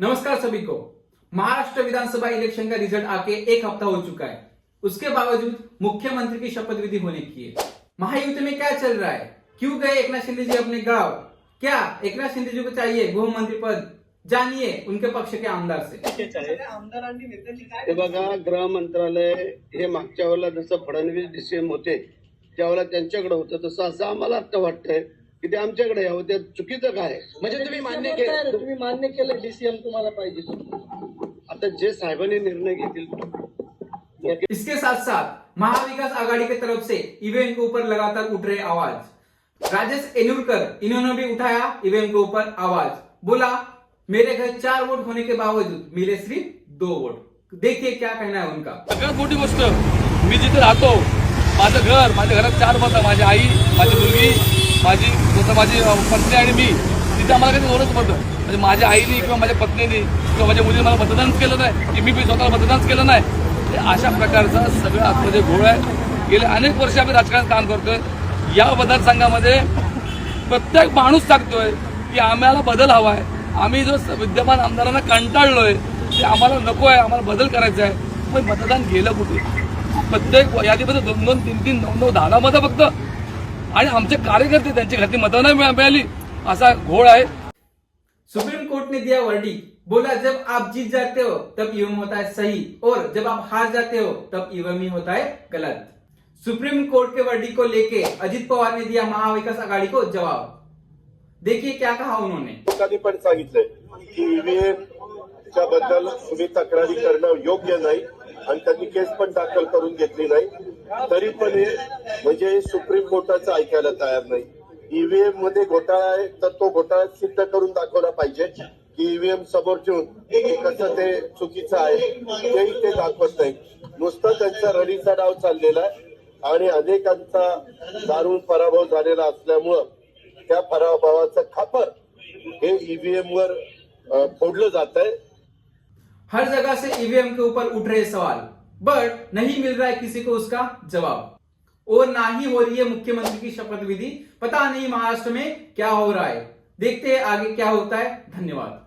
नमस्कार सभी को। महाराष्ट्र विधानसभा इलेक्शन का रिजल्ट आके एक हफ्ता हो चुका है। उसके बावजूद मुख्यमंत्री की शपथ विधि होने की है। महायुति में क्या चल रहा है? क्यों गए एकनाथ शिंदे जी अपने गांव? क्या एकनाथ शिंदे जी को चाहिए गृह मंत्री पद? जानिए उनके पक्ष के आमदार से। आमदारांनी हे बघा गृह मंत्रालय हे मागच्या वेळेला जसं फडणवीस डीसीएम होते त्यावेळेला त्यांच्याकडे होतं तसं असं आम्हाला आता वाटतंय की ते आमच्याकडे यावं ते चुकीचं काय? आहे? म्हणजे तुम्ही मान्य केलं तुम्ही मान्य केलं डीसीएम तुम्हाला पाहिजे. आता जे साहेबांनी निर्णय घेतील इसके साथ साथ महाविकास आघाड़ी की तरफ से ईवीएम के ऊपर लगातार उठ रहे आवाज। राजेश एनुरकर इन्होंने भी उठाया ईवीएम के ऊपर आवाज। बोला मेरे घर चार वोट होने के बावजूद मिले सिर्फ दो वोट। देखिए क्या कहना है उनका। सगळ्यात मोठी गोष्ट मी जिथे राहतो माझं घर माझ्या घरात चार मतं माझी आई माझी मुलगी माझी जसं माझी पत्नी आणि मी तिथे आम्हाला काही दोनच मतं म्हणजे माझ्या आईने किंवा माझ्या पत्नीने किंवा माझ्या मुलीने मला मतदान केलं नाही की मी बी स्वतःला मतदानच केलं नाही. हे अशा प्रकारचा सगळं आतमध्ये घोळ आहे गेले अनेक वर्ष आम्ही राजकारणात काम करतोय. या मतदारसंघामध्ये प्रत्येक माणूस सांगतोय की आम्हाला बदल हवा आहे. आम्ही जो स- विद्यमान आमदारांना कंटाळलोय ते आम्हाला नको आहे आम्हाला बदल करायचा आहे. पण मतदान गेलं कुठे? प्रत्येक यादीमध्ये दोन दोन तीन तीन नऊ नऊ दहा दहा मतं फक्त. आणि आमचे कार्यकर्ते त्यांची घातली मतं नाही मिळा- मिळाली. असा घोळ आहे. सुप्रीम कोर्ट ने दिया वर्डिक बोला जब आप जीत जाते हो तब ईवीएम होता है सही. और जब आप हार जाते हो तब ईवीएम ही होता है गलत. सुप्रीम कोर्ट के वर्डिक को लेके अजित पवार ने दिया महाविकास आघाड़ी को जवाब. देखिए क्या कहा उन्होंने. लोकांनी पण सांगितलंय की बद्दल तुम्ही तक्रारी करणं योग्य नाही आणि त्यांनी केस पण दाखल करून घेतली नाही. तरी पण हे जे सुप्रीम कोर्टाचं ऐकायला तयार नाही. ईव्हीएममध्ये घोटाळा आहे तर तो घोटाळा सिद्ध करून दाखवला पाहिजे की ईव्हीएम समोर ठेवून कसं ते चुकीचं आहे तेही ते दाखवत नाही. नुसतं त्यांचा रडीचा डाव चाललेला आहे आणि अनेकांचा दारुण पराभव झालेला असल्यामुळं त्या पराभवाचं खापर हे ईव्हीएम वर फोडलं जात आहे हर जगह से ईवीएम के ऊपर उठ रहे सवाल बट नहीं मिल रहा है किसी को उसका जवाब। और ना ही हो रही है मुख्यमंत्री की शपथ विधि। पता नहीं महाराष्ट्र में क्या हो रहा है। देखते हैं आगे क्या होता है। धन्यवाद।